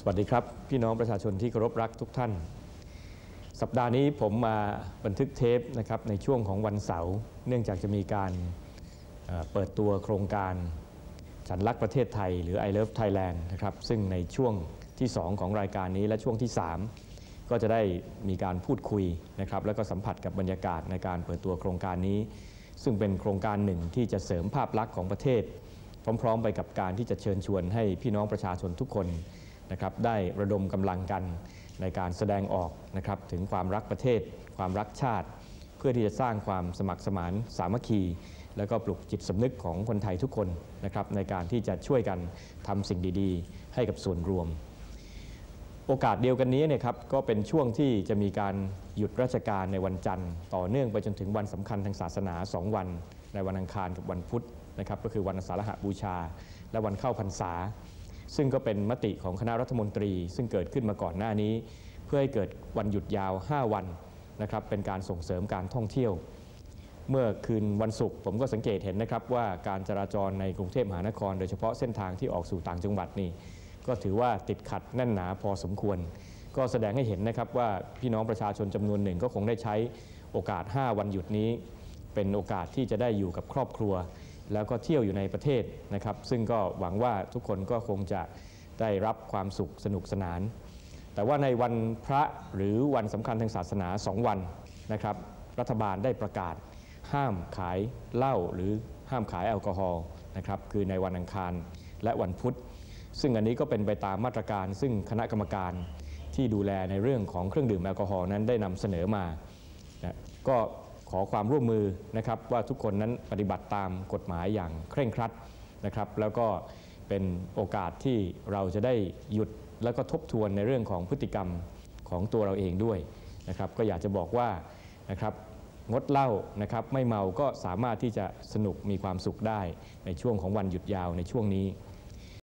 สวัสดีครับ พี่น้องประชาชนที่เคารพรักทุกท่าน สัปดาห์นี้ผมมาบันทึกเทปนะครับในช่วงของวันเสาร์เนื่องจากจะมีการเปิดตัวโครงการฉันรักประเทศไทย หรือ I Love Thailand นะครับซึ่งในช่วงที่ 2 ของรายการนี้และช่วงที่ 3 ก็จะได้มีการพูดคุยนะครับแล้วก็สัมผัสกับบรรยากาศในการเปิดตัวโครงการนี้ ซึ่งเป็นโครงการหนึ่งที่จะเสริมภาพลักษณ์ของประเทศ พร้อม ๆ ไปกับการที่จะเชิญชวนให้พี่น้องประชาชนทุกคน นะครับได้ระดมกำลังกันในการแสดงออกนะครับถึงความรักประเทศ ความรักชาติ เพื่อที่จะสร้างความสมัครสมานสามัคคี แล้วก็ปลุกจิตสำนึกของคนไทยทุกคนนะครับในการที่จะช่วยกันทำสิ่งดีๆ ให้กับส่วนรวม โอกาสเดียวกันนี้เนี่ยครับก็เป็นช่วงที่จะมีการหยุดราชการในวันจันทร์ ต่อเนื่องไปจนถึงวันสำคัญทางศาสนา 2 วัน ในวันอังคารกับวันพุธนะครับก็คือวันอาสาฬหบูชา และวันเข้าพรรษา ซึ่งก็เป็นมติของคณะรัฐมนตรี ซึ่งเกิดขึ้นมาก่อนหน้านี้ เพื่อให้เกิดวันหยุดยาว 5 วันนะครับเป็นการส่งเสริมการท่องเที่ยว เมื่อคืนวันศุกร์ผมก็สังเกตเห็นนะครับว่าการจราจรในกรุงเทพมหานคร โดยเฉพาะเส้นทางที่ออกสู่ต่างจังหวัดนี่ก็ถือว่าติดขัดแน่นหนาพอสมควร ก็แสดงให้เห็นนะครับว่าพี่น้องประชาชนจำนวนหนึ่งก็คงได้ใช้โอกาส 5 วันหยุดนี้ เป็นโอกาสที่จะได้อยู่กับครอบครัว แล้วก็เที่ยวอยู่ในประเทศนะครับ ซึ่งก็หวังว่าทุกคนก็คงจะได้รับความสุขสนุกสนาน แต่ว่าในวันพระหรือวันสำคัญทางศาสนา2วันนะครับ รัฐบาลได้ประกาศ ห้ามขายเหล้าหรือห้ามขายแอลกอฮอล์นะครับคือในวันอังคารและวันพุธ ซึ่งอันนี้ก็เป็นไปตามมาตรการ ซึ่งคณะกรรมการที่ดูแลในเรื่องของเครื่องดื่มแอลกอฮอล์นั้นได้นำเสนอมานะก็ ขอความร่วมมือนะครับว่าทุกคนนั้นปฏิบัติตามกฎหมายอย่างเคร่งครัดนะครับ แล้วก็เป็นโอกาสที่เราจะได้หยุดแล้วก็ทบทวนในเรื่องของพฤติกรรมของตัวเราเองด้วยนะครับก็อยากจะบอกว่านะครับงดเหล้านะครับไม่เมาก็สามารถที่จะสนุกมีความสุขได้ในช่วงของวันหยุดยาวในช่วงนี้